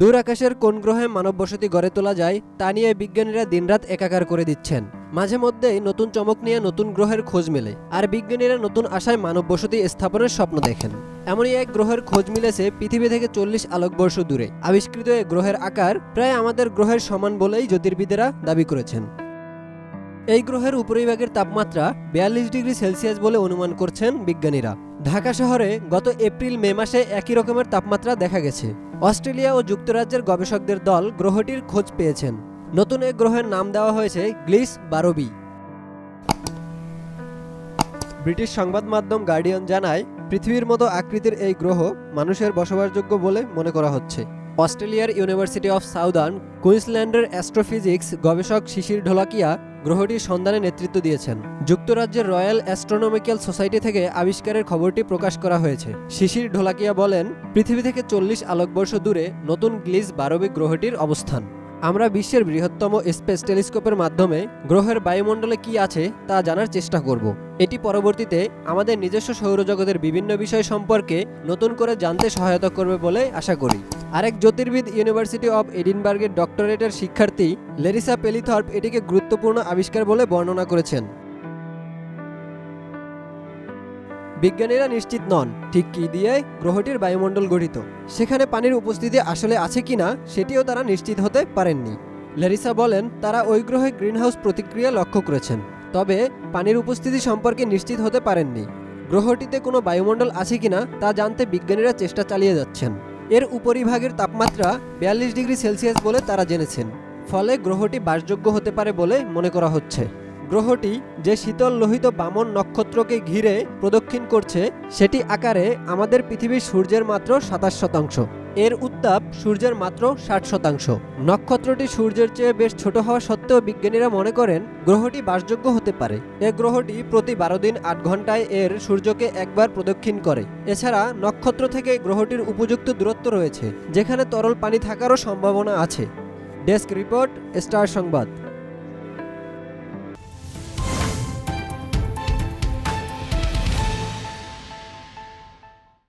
দূর আকাশের কোন গ্রহে মানব বসতি গড়ে তোলা যায়, তা নিয়ে বিজ্ঞানীরা দিনরাত একাকার করে দিচ্ছেন। মাঝে মধ্যেই নতুন চমক নিয়ে নতুন গ্রহের খোঁজ মেলে, আর বিজ্ঞানীরা নতুন আশায় মানব বসতি স্থাপনের স্বপ্ন দেখেন। এমনই এক গ্রহের খোঁজ মিলেছে পৃথিবী থেকে চল্লিশ আলোকবর্ষ দূরে। আবিষ্কৃত এ গ্রহের আকার প্রায় আমাদের গ্রহের সমান বলেই জ্যোতির্বিদেরা দাবি করেছেন। এই গ্রহের উপরিভাগের তাপমাত্রা বিয়াল্লিশ ডিগ্রি সেলসিয়াস বলে অনুমান করছেন বিজ্ঞানীরা। ঢাকা শহরে গত এপ্রিল, মে মাসে একই রকমের তাপমাত্রা দেখা গেছে। অস্ট্রেলিয়া ও যুক্তরাজ্যের গবেষকদের দল গ্রহটির খোঁজ পেয়েছেন। নতুন এক গ্রহের নাম দেওয়া হয়েছে গ্লিস বারোবি। ব্রিটিশ সংবাদ মাধ্যম গার্ডিয়ান জানায়, পৃথিবীর মতো আকৃতির এই গ্রহ মানুষের বসবাসযোগ্য বলে মনে করা হচ্ছে। অস্ট্রেলিয়ার ইউনিভার্সিটি অফ সাউদার্ন, কুইন্সল্যান্ডের অ্যাস্ট্রোফিজিক্স গবেষক শিশির ঢোলাকিয়া গ্রহটির সন্ধানে নেতৃত্ব দিয়েছেন। যুক্তরাজ্যের রয়্যাল অ্যাস্ট্রোনমিক্যাল সোসাইটি থেকে আবিষ্কারের খবরটি প্রকাশ করা হয়েছে। শিশির ঢোলাকিয়া বলেন, পৃথিবী থেকে চল্লিশ আলোকবর্ষ দূরে নতুন গ্লিজ বারবিক গ্রহটির অবস্থান। আমরা বিশ্বের বৃহত্তম স্পেস টেলিস্কোপের মাধ্যমে গ্রহের বায়ুমণ্ডলে কি আছে তা জানার চেষ্টা করব। এটি পরবর্তীতে আমাদের নিজস্ব সৌরজগতের বিভিন্ন বিষয় সম্পর্কে নতুন করে জানতে সহায়তা করবে বলে আশা করি। আরেক জ্যোতির্বিদ ইউনিভার্সিটি অব এডিনবার্গের ডক্টরেটের শিক্ষার্থী লেরিসা পেলিথর্প এটিকে গুরুত্বপূর্ণ আবিষ্কার বলে বর্ণনা করেছেন। বিজ্ঞানীরা নিশ্চিত নন, ঠিক কী দিয়ে গ্রহটির বায়ুমণ্ডল গঠিত। সেখানে পানির উপস্থিতি আসলে আছে কি না, সেটিও তারা নিশ্চিত হতে পারেননি। লেরিসা বলেন, তারা ওই গ্রহে গ্রিনহাউস প্রতিক্রিয়া লক্ষ্য করেছেন। তবে পানির উপস্থিতি সম্পর্কে নিশ্চিত হতে পারেননি। গ্রহটিতে কোনো বায়ুমণ্ডল আছে কিনা তা জানতে বিজ্ঞানীরা চেষ্টা চালিয়ে যাচ্ছেন। এর উপরিভাগের তাপমাত্রা বিয়াল্লিশ ডিগ্রি সেলসিয়াস বলে তারা জেনেছেন। ফলে গ্রহটি বাসযোগ্য হতে পারে বলে মনে করা হচ্ছে। গ্রহটি যে শীতল লোহিত বামন নক্ষত্রকে ঘিরে প্রদক্ষিণ করছে, সেটি আকারে আমাদের পৃথিবীর সূর্যের মাত্র সাতাশ শতাংশ। এর উত্তাপ সূর্যের মাত্র ষাট শতাংশ। নক্ষত্রটি সূর্যের চেয়ে বেশ ছোট হওয়া সত্ত্বেও বিজ্ঞানীরা মনে করেন গ্রহটি বাসযোগ্য হতে পারে। এ গ্রহটি প্রতি বারো দিন আট ঘন্টায় এর সূর্যকে একবার প্রদক্ষিণ করে। এছাড়া নক্ষত্র থেকে গ্রহটির উপযুক্ত দূরত্ব রয়েছে, যেখানে তরল পানি থাকারও সম্ভাবনা আছে। ডেস্ক রিপোর্ট, স্টার সংবাদ।